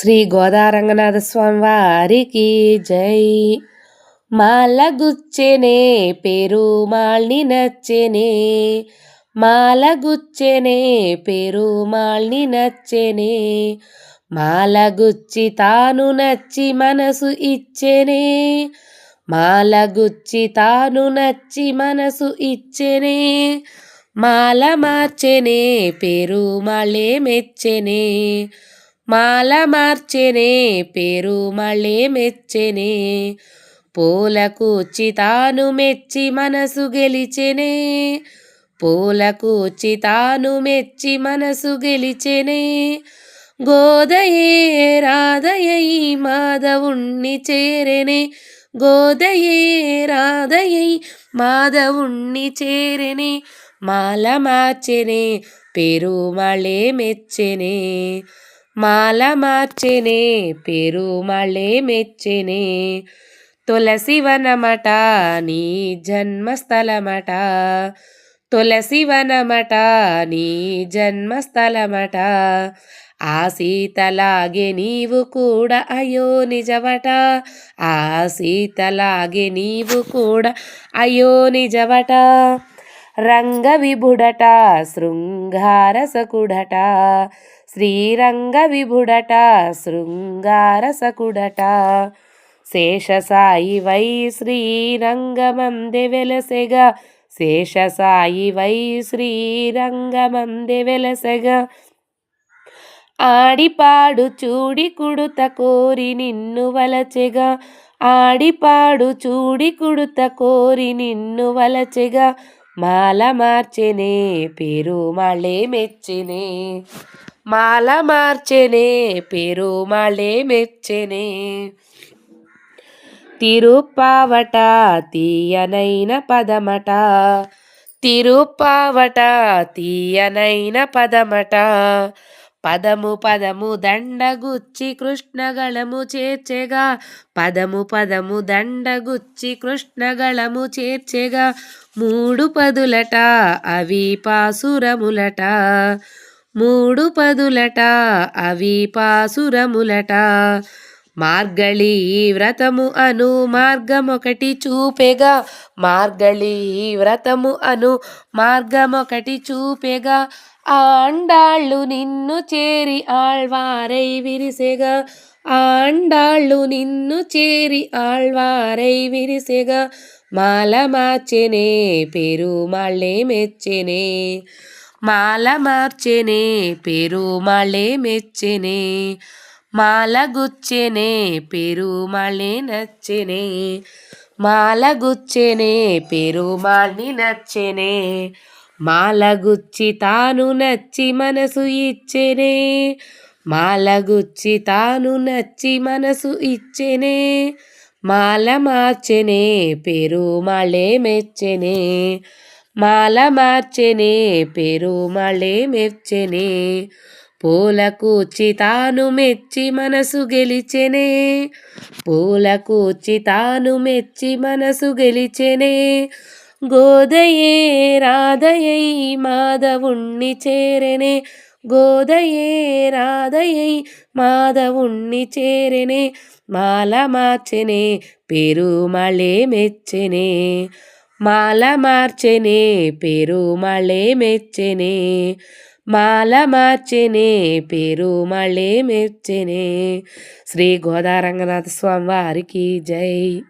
శ్రీ గోదారంగనాథ స్వామి వారికి జై. మాలగుచ్చెనే పెరుమాళ్ళని నచ్చెనే. మాలగుచ్చెనే పెరుమాళ్ళని నచ్చెనే. మాలగుచ్చి తాను నచ్చి మనసు ఇచ్చెనే. మాలగుచ్చి తాను నచ్చి మనసు ఇచ్చెనే. మాల మార్చెనే పెరుమాళ్ళే మెచ్చెనే. మాల మార్చెనే పేరు మళ్ళీ మెచ్చెనే. పూలకూచి తాను మెచ్చి మనసు గెలిచెనే. పూలకూచి తాను మెచ్చి మనసు గెలిచెనే. గోదయే రాధయై మాధవుణ్ణి చేరెనే. గోదయే రాధయై మాధవుణ్ణి చేరెనే. మాల మార్చెనే పెరుమాళే మెచ్చెనే. మాల మార్చెనే పెరుమాళే మెచ్చెనే. తులసివనమట నీ జన్మస్థలమట. తులసివనమట నీ జన్మస్థలమట. ఆ సీతలాగే నీవు కూడా అయో నిజవట. ఆ సీతలాగే నీవు కూడా అయో నిజవట. రంగ విభుడట శృంగారసకుడట. శ్రీరంగ విభుడట శృంగారసకుడట. శేషసాయి వై శ్రీరంగమందె వెలసెగా. శేషసాయి వై శ్రీరంగమందె వెలసెగా. ఆడిపాడు చూడి కుడుత కోరి నిన్ను వలచెగా. ఆడిపాడు చూడి కుడుత కోరి నిన్ను వలచెగా. మాల మార్చెనే పెరుమాళే మెచ్చినే. మాల మార్చెనే పెరుమాళే మెచ్చెనే. తిరుప్పావట తీయనైన పదమట. తిరుప్పావట తీయనైన పదమట. పదము పదము దండగుచ్చి కృష్ణగళము చేర్చెగా. పదము పదము దండగుచ్చి కృష్ణగళము చేర్చెగా. మూడు పదులట అవి పాసురములట మూడు పదులట అవి పాసురములట మార్గళి వ్రతము అను మార్గమొకటి చూపెగా. మార్గళి వ్రతము అను మార్గమొకటి చూపెగా. ఆండాళ్ళు నిన్ను చేరి ఆళ్వారై విరిసెగా ఆండాళ్ళు నిన్ను చేరి ఆళ్వారై విరిసెగా మాల మార్చెనే పెరుమాళ్ళే మెచ్చెనే మాల మార్చెనే పెరుమాళ్ళే మెచ్చెనే మాలగుచ్చెనే పెరుమాళ్ళే నచ్చెనే మాలగుచ్చెనే పెరుమాళ్ళని నచ్చెనే మాలగుచ్చి తాను నచ్చి మనసు ఇచ్చెనే. మాలగుచ్చి తాను నచ్చి మనసు ఇచ్చెనే. మాల మార్చెనే పేరు పెరుమాళ్ళే మెచ్చెనే. మాల మార్చెనే పేరు పెరుమాళ్ళే మెచ్చెనే. పూలకూచి తాను మెచ్చి మనసు గెలిచెనే. పూలకూచి తాను మెచ్చి మనసు గెలిచెనే. గోదయే రాధయై మాధవుణ్ణి చేరనే. గోదయే రాధయై మాధవుణ్ణి చేరనే. మాల మార్చెనే పెరుమళే మెచ్చెనే. మాల మార్చెనే పెరుమళే మెచ్చెనే. మాల మార్చెనే పెరుమళే మెచ్చెనే. శ్రీ గోదారంగనాథ స్వామి వారికి జై.